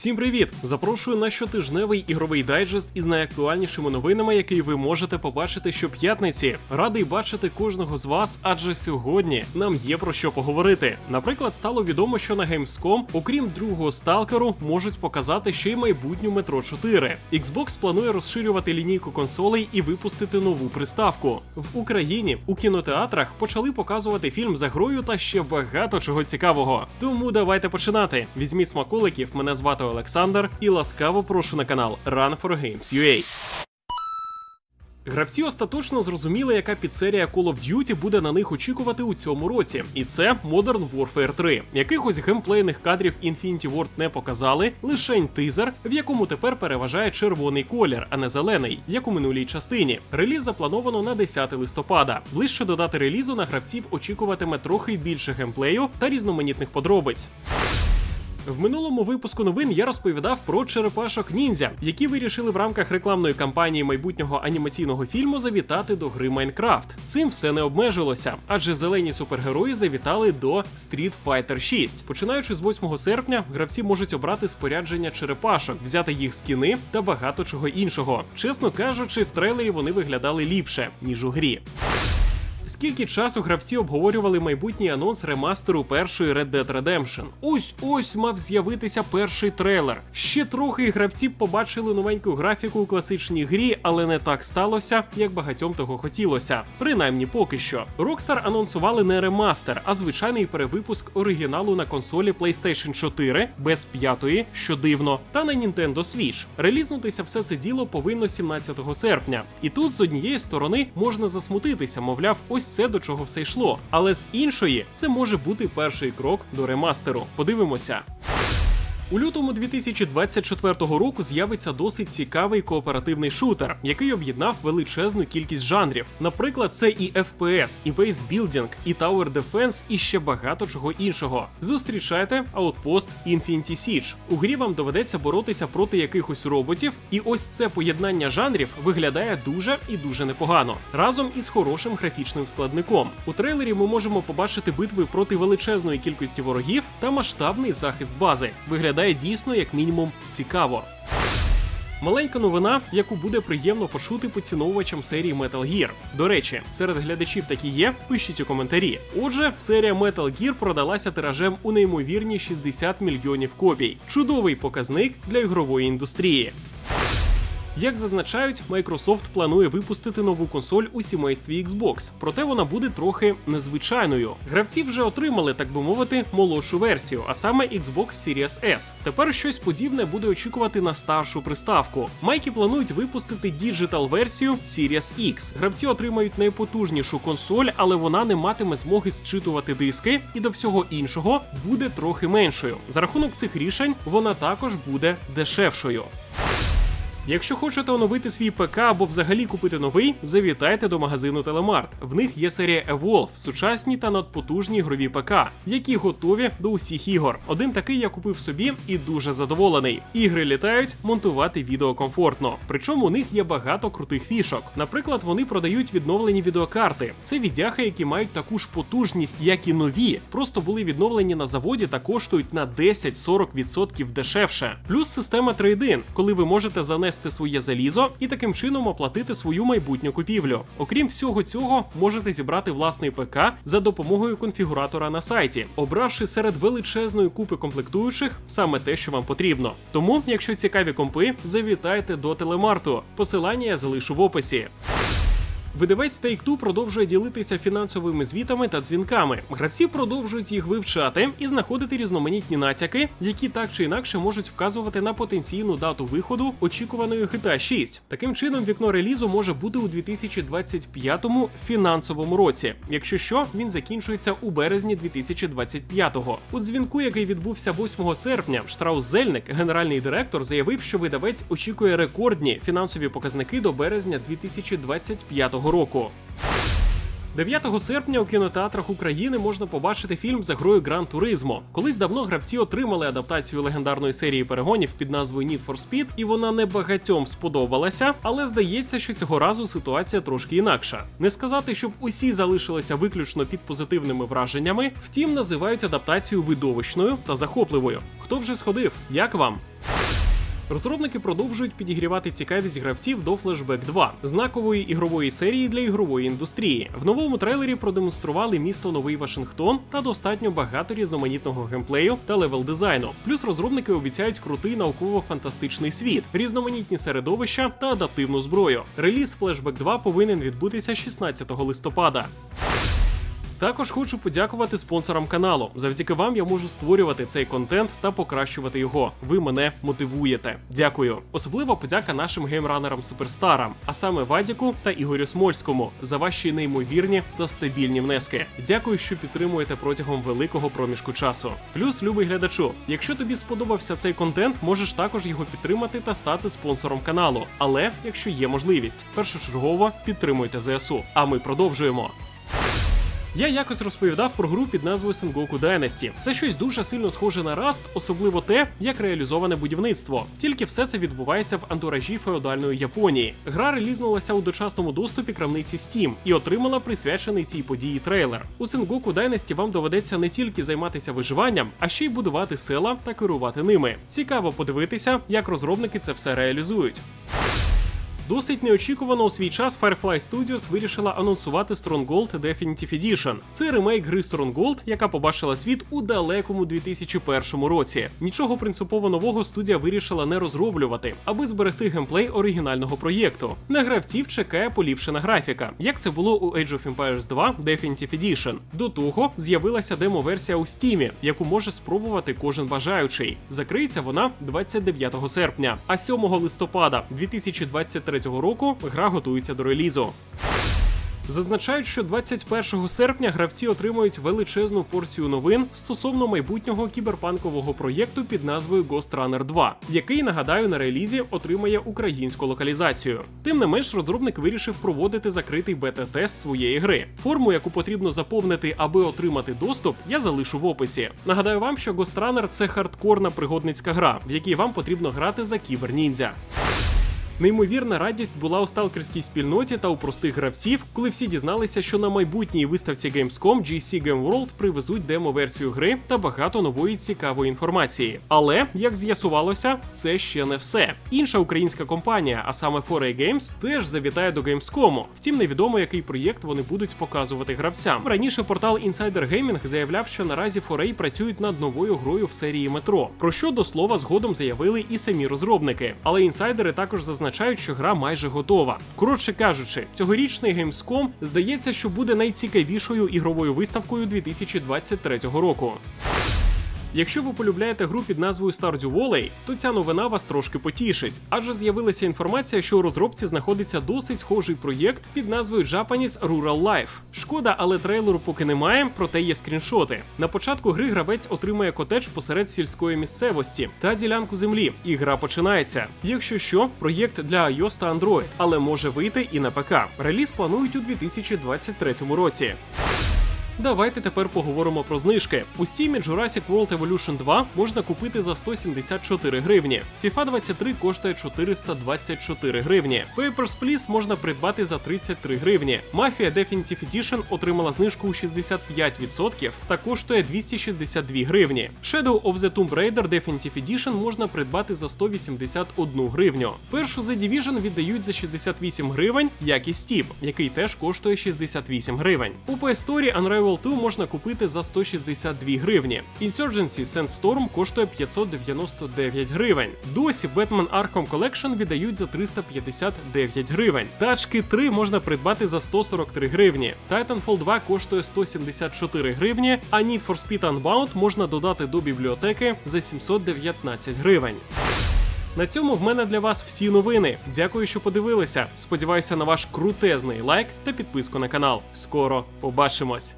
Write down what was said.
Всім привіт! Запрошую на щотижневий ігровий дайджест із найактуальнішими новинами, які ви можете побачити щоп'ятниці. Радий бачити кожного з вас, адже сьогодні нам є про що поговорити. Наприклад, стало відомо, що на Gamescom, окрім другого сталкеру, можуть показати ще й майбутню метро 4. Xbox планує розширювати лінійку консолей і випустити нову приставку. В Україні у кінотеатрах почали показувати фільм за грою та ще багато чого цікавого. Тому давайте починати. Візьміть смаколиків, мене звати Олександр, і ласкаво прошу на канал Run for Games UA. Гравці остаточно зрозуміли, яка підсерія Call of Duty буде на них очікувати у цьому році, і це Modern Warfare 3. Якихось геймплейних кадрів Infinity Ward не показали, лишень тизер, в якому тепер переважає червоний колір, а не зелений, як у минулій частині. Реліз заплановано на 10 листопада. Ближче до дати релізу на гравців очікуватиме трохи більше геймплею та різноманітних подробиць. В минулому випуску новин я розповідав про черепашок ніндзя, які вирішили в рамках рекламної кампанії майбутнього анімаційного фільму завітати до гри Майнкрафт. Цим все не обмежилося, адже зелені супергерої завітали до Street Fighter 6. Починаючи з 8 серпня, гравці можуть обрати спорядження черепашок, взяти їх скіни та багато чого іншого. Чесно кажучи, в трейлері вони виглядали ліпше ніж у грі. Скільки часу гравці обговорювали майбутній анонс ремастеру першої Red Dead Redemption? Ось ось мав з'явитися перший трейлер. Ще трохи гравці побачили новеньку графіку у класичній грі, але не так сталося, як багатьом того хотілося. Принаймні поки що. Rockstar анонсували не ремастер, а звичайний перевипуск оригіналу на консолі PlayStation 4 без п'ятої, що дивно, та на Nintendo Switch. Релізнутися все це діло повинно 17 серпня. І тут з однієї сторони можна засмутитися, мовляв, ось це до чого все йшло. Але з іншої це може бути перший крок до ремастеру. Подивимося. У лютому 2024 року з'явиться досить цікавий кооперативний шутер, який об'єднав величезну кількість жанрів. Наприклад, це і FPS, і бейсбілдинг, і Tower Defense, і ще багато чого іншого. Зустрічайте Outpost Infinity Siege. У грі вам доведеться боротися проти якихось роботів, і ось це поєднання жанрів виглядає дуже і дуже непогано, разом із хорошим графічним складником. У трейлері ми можемо побачити битви проти величезної кількості ворогів та масштабний захист бази. Виглядає дійсно як мінімум цікаво. Маленька новина, яку буде приємно почути поціновувачам серії Metal Gear. До речі, серед глядачів такі є, пишіть у коментарі. Отже, серія Metal Gear продалася тиражем у неймовірні 60 мільйонів копій. Чудовий показник для ігрової індустрії. Як зазначають, Microsoft планує випустити нову консоль у сімействі Xbox, проте вона буде трохи незвичайною. Гравці вже отримали, так би мовити, молодшу версію, а саме Xbox Series S. Тепер щось подібне буде очікувати на старшу приставку. Майки планують випустити діджитал версію Series X. Гравці отримають найпотужнішу консоль, але вона не матиме змоги зчитувати диски, і до всього іншого буде трохи меншою. За рахунок цих рішень вона також буде дешевшою. Якщо хочете оновити свій ПК або взагалі купити новий, завітайте до магазину Телемарт. В них є серія Evolve, сучасні та надпотужні ігрові ПК, які готові до усіх ігор. Один такий я купив собі і дуже задоволений. Ігри літають, монтувати відео комфортно. Причому у них є багато крутих фішок. Наприклад, вони продають відновлені відеокарти. Це віддяхи, які мають таку ж потужність, як і нові, просто були відновлені на заводі та коштують на 10-40% дешевше. Плюс система трейдин, коли ви можете занести своє залізо і таким чином оплатити свою майбутню купівлю. Окрім всього цього, можете зібрати власний ПК за допомогою конфігуратора на сайті, обравши серед величезної купи комплектуючих саме те, що вам потрібно. Тому, якщо цікаві компи, завітайте до телемарту. Посилання я залишу в описі. Видавець Take-Two продовжує ділитися фінансовими звітами та дзвінками. Гравці продовжують їх вивчати і знаходити різноманітні натяки, які так чи інакше можуть вказувати на потенційну дату виходу очікуваної GTA 6. Таким чином, вікно релізу може бути у 2025 фінансовому році. Якщо що, він закінчується у березні 2025-го. У дзвінку, який відбувся 8 серпня, Штраус Зельник, генеральний директор, заявив, що видавець очікує рекордні фінансові показники до березня 2025 року. 9 серпня у кінотеатрах України можна побачити фільм за грою Гран Туризмо. Колись давно гравці отримали адаптацію легендарної серії перегонів під назвою Need for Speed, і вона не багатьом сподобалася, але здається, що цього разу ситуація трошки інакша. Не сказати, щоб усі залишилися виключно під позитивними враженнями, втім називають адаптацію видовищною та захопливою. Хто вже сходив? Як вам? Розробники продовжують підігрівати цікавість гравців до Flashback 2, знакової ігрової серії для ігрової індустрії. В новому трейлері продемонстрували місто Новий Вашингтон та достатньо багато різноманітного геймплею та левел дизайну. Плюс розробники обіцяють крутий науково-фантастичний світ, різноманітні середовища та адаптивну зброю. Реліз Flashback 2 повинен відбутися 16 листопада. Також хочу подякувати спонсорам каналу. Завдяки вам я можу створювати цей контент та покращувати його. Ви мене мотивуєте. Дякую. Особлива подяка нашим геймранерам суперстарам, а саме Вадіку та Ігорю Смольському за ваші неймовірні та стабільні внески. Дякую, що підтримуєте протягом великого проміжку часу. Плюс, любий глядачу, якщо тобі сподобався цей контент, можеш також його підтримати та стати спонсором каналу. Але якщо є можливість, першочергово підтримуйте ЗСУ. А ми продовжуємо. Я якось розповідав про гру під назвою Sengoku Dynasty. Це щось дуже сильно схоже на Rust, особливо те, як реалізоване будівництво. Тільки все це відбувається в антуражі феодальної Японії. Гра релізнулася у дочасному доступі крамниці Steam і отримала присвячений цій події трейлер. У Sengoku Dynasty вам доведеться не тільки займатися виживанням, а ще й будувати села та керувати ними. Цікаво подивитися, як розробники це все реалізують. Досить неочікувано у свій час Firefly Studios вирішила анонсувати Stronghold Definitive Edition. Це ремейк гри Stronghold, яка побачила світ у далекому 2001 році. Нічого принципово нового студія вирішила не розроблювати, аби зберегти геймплей оригінального проєкту. На гравців чекає поліпшена графіка, як це було у Age of Empires 2 Definitive Edition. До того з'явилася демо-версія у Steam, яку може спробувати кожен бажаючий. Закриється вона 29 серпня, а 7 листопада 2023 року гра готується до релізу. Зазначають, що 21 серпня гравці отримують величезну порцію новин стосовно майбутнього кіберпанкового проєкту під назвою Ghost Runner 2, який, нагадаю, на релізі отримає українську локалізацію. Тим не менш, розробник вирішив проводити закритий бета-тест своєї гри. Форму, яку потрібно заповнити, аби отримати доступ, я залишу в описі. Нагадаю вам, що Ghost Runner – це хардкорна пригодницька гра, в якій вам потрібно грати за кіберніндзя. Неймовірна радість була у сталкерській спільноті та у простих гравців, коли всі дізналися, що на майбутній виставці Gamescom GC Game World привезуть демо-версію гри та багато нової цікавої інформації. Але як з'ясувалося, це ще не все. Інша українська компанія, а саме 4A Games, теж завітає до Gamescom. Втім, невідомо, який проєкт вони будуть показувати гравцям. Раніше портал Insider Gaming заявляв, що наразі 4A працюють над новою грою в серії метро. Про що до слова згодом заявили і самі розробники. Але інсайдери також зазначають, що гра майже готова. Коротше кажучи, цьогорічний Gamescom здається, що буде найцікавішою ігровою виставкою 2023 року. Якщо ви полюбляєте гру під назвою Stardew Valley, то ця новина вас трошки потішить, адже з'явилася інформація, що у розробці знаходиться досить схожий проєкт під назвою Japanese Rural Life. Шкода, але трейлеру поки немає, проте є скріншоти. На початку гри гравець отримує котедж посеред сільської місцевості та ділянку землі, і гра починається. Якщо що, проєкт для iOS та Android, але може вийти і на ПК. Реліз планують у 2023 році. Давайте тепер поговоримо про знижки. У Steam Jurassic World Evolution 2 можна купити за 174 гривні. FIFA 23 коштує 424 гривні. Papers, Please можна придбати за 33 гривні. Mafia Definitive Edition отримала знижку у 65% та коштує 262 гривні. Shadow of the Tomb Raider Definitive Edition можна придбати за 181 гривню. Першу The Division віддають за 68 гривень, як і Steam, який теж коштує 68 гривень. У PS Store Unravel 2 можна купити за 162 гривні. Insurgency Sandstorm коштує 599 гривень. Досі Batman Arkham Collection віддають за 359 гривень. Тачки 3 можна придбати за 143 гривні. Titanfall 2 коштує 174 гривні, а Need for Speed Unbound можна додати до бібліотеки за 719 гривень. На цьому в мене для вас всі новини. Дякую, що подивилися. Сподіваюся на ваш крутезний лайк та підписку на канал. Скоро побачимось.